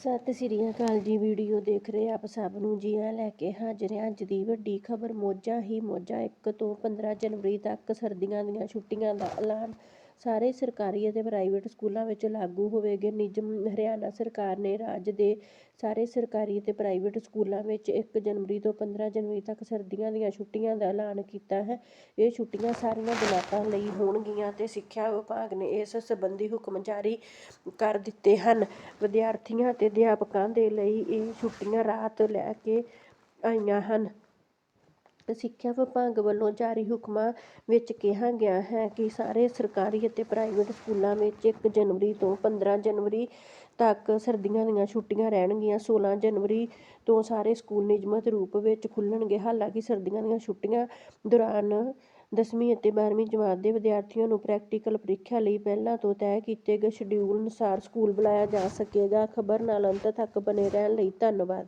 ਸਤਿ ਸ੍ਰੀ ਅਕਾਲ ਜੀ, ਵੀਡੀਓ ਦੇਖ ਰਹੇ ਆਪ ਸਭ ਨੂੰ ਜੀ। ਆ ਲੈ ਕੇ ਹਾਜ਼ਰ ਹਾਂ ਅੱਜ ਦੀ ਵੱਡੀ ਖਬਰ। ਮੋਜਾ ਹੀ ਮੋਜਾ। 1 ਤੋਂ 15 ਜਨਵਰੀ ਤੱਕ ਸਰਦੀਆਂ ਦੀਆਂ ਛੁੱਟੀਆਂ ਦਾ ਐਲਾਨ ਸਾਰੇ ਸਰਕਾਰੀ ਅਤੇ ਪ੍ਰਾਈਵੇਟ ਸਕੂਲਾਂ ਵਿੱਚ ਲਾਗੂ ਹੋਵੇਗੇ। ਨਿਯਮ ਹਰਿਆਣਾ ਸਰਕਾਰ ਨੇ ਰਾਜ ਦੇ ਸਾਰੇ ਸਰਕਾਰੀ ਅਤੇ ਪ੍ਰਾਈਵੇਟ ਸਕੂਲਾਂ ਵਿੱਚ ਇੱਕ ਜਨਵਰੀ ਤੋਂ 15 ਜਨਵਰੀ ਤੱਕ ਸਰਦੀਆਂ ਦੀਆਂ ਛੁੱਟੀਆਂ ਦਾ ਐਲਾਨ ਕੀਤਾ ਹੈ। ਇਹ ਛੁੱਟੀਆਂ ਸਾਰੀਆਂ ਜਮਾਤਾਂ ਲਈ ਹੋਣਗੀਆਂ ਤੇ ਸਿੱਖਿਆ ਵਿਭਾਗ ਨੇ ਇਸ ਸੰਬੰਧੀ ਹੁਕਮ ਜਾਰੀ ਕਰ ਦਿੱਤੇ ਹਨ। ਵਿਦਿਆਰਥੀਆਂ ਅਤੇ ਅਧਿਆਪਕਾਂ ਦੇ ਲਈ ਇਹ ਛੁੱਟੀਆਂ ਰਾਹਤ ਲੈ ਕੇ ਆਈਆਂ ਹਨ। ਸਿੱਖਿਆ ਵਿਭਾਗ ਵੱਲੋਂ ਜਾਰੀ ਹੁਕਮਾਂ ਵਿੱਚ ਕਿਹਾ ਗਿਆ ਹੈ ਕਿ ਸਾਰੇ ਸਰਕਾਰੀ ਅਤੇ ਪ੍ਰਾਈਵੇਟ ਸਕੂਲਾਂ ਵਿੱਚ 1 ਜਨਵਰੀ ਤੋਂ 15 ਜਨਵਰੀ ਤੱਕ ਸਰਦੀਆਂ ਦੀਆਂ ਛੁੱਟੀਆਂ ਰਹਿਣਗੀਆਂ। 16 ਜਨਵਰੀ ਤੋਂ ਸਾਰੇ ਸਕੂਲ ਨਿਯਮਤ ਰੂਪ ਵਿੱਚ ਖੁੱਲ੍ਹਣਗੇ। ਹਾਲਾਂਕਿ ਸਰਦੀਆਂ ਦੀਆਂ ਛੁੱਟੀਆਂ ਦੌਰਾਨ ਦਸਵੀਂ ਅਤੇ 12ਵੀਂ ਜਮਾਤ ਦੇ ਵਿਦਿਆਰਥੀਆਂ ਨੂੰ ਪ੍ਰੈਕਟੀਕਲ ਪ੍ਰੀਖਿਆ ਲਈ ਪਹਿਲਾਂ ਤੋਂ ਤੈਅ ਕੀਤੇ ਗਏ ਸ਼ਡਿਊਲ ਅਨੁਸਾਰ ਸਕੂਲ ਬੁਲਾਇਆ ਜਾ ਸਕੇਗਾ। ਖਬਰ ਨਾਲ ਅੰਤ ਤੱਕ ਬਣੇ ਰਹਿਣ ਲਈ ਧੰਨਵਾਦ।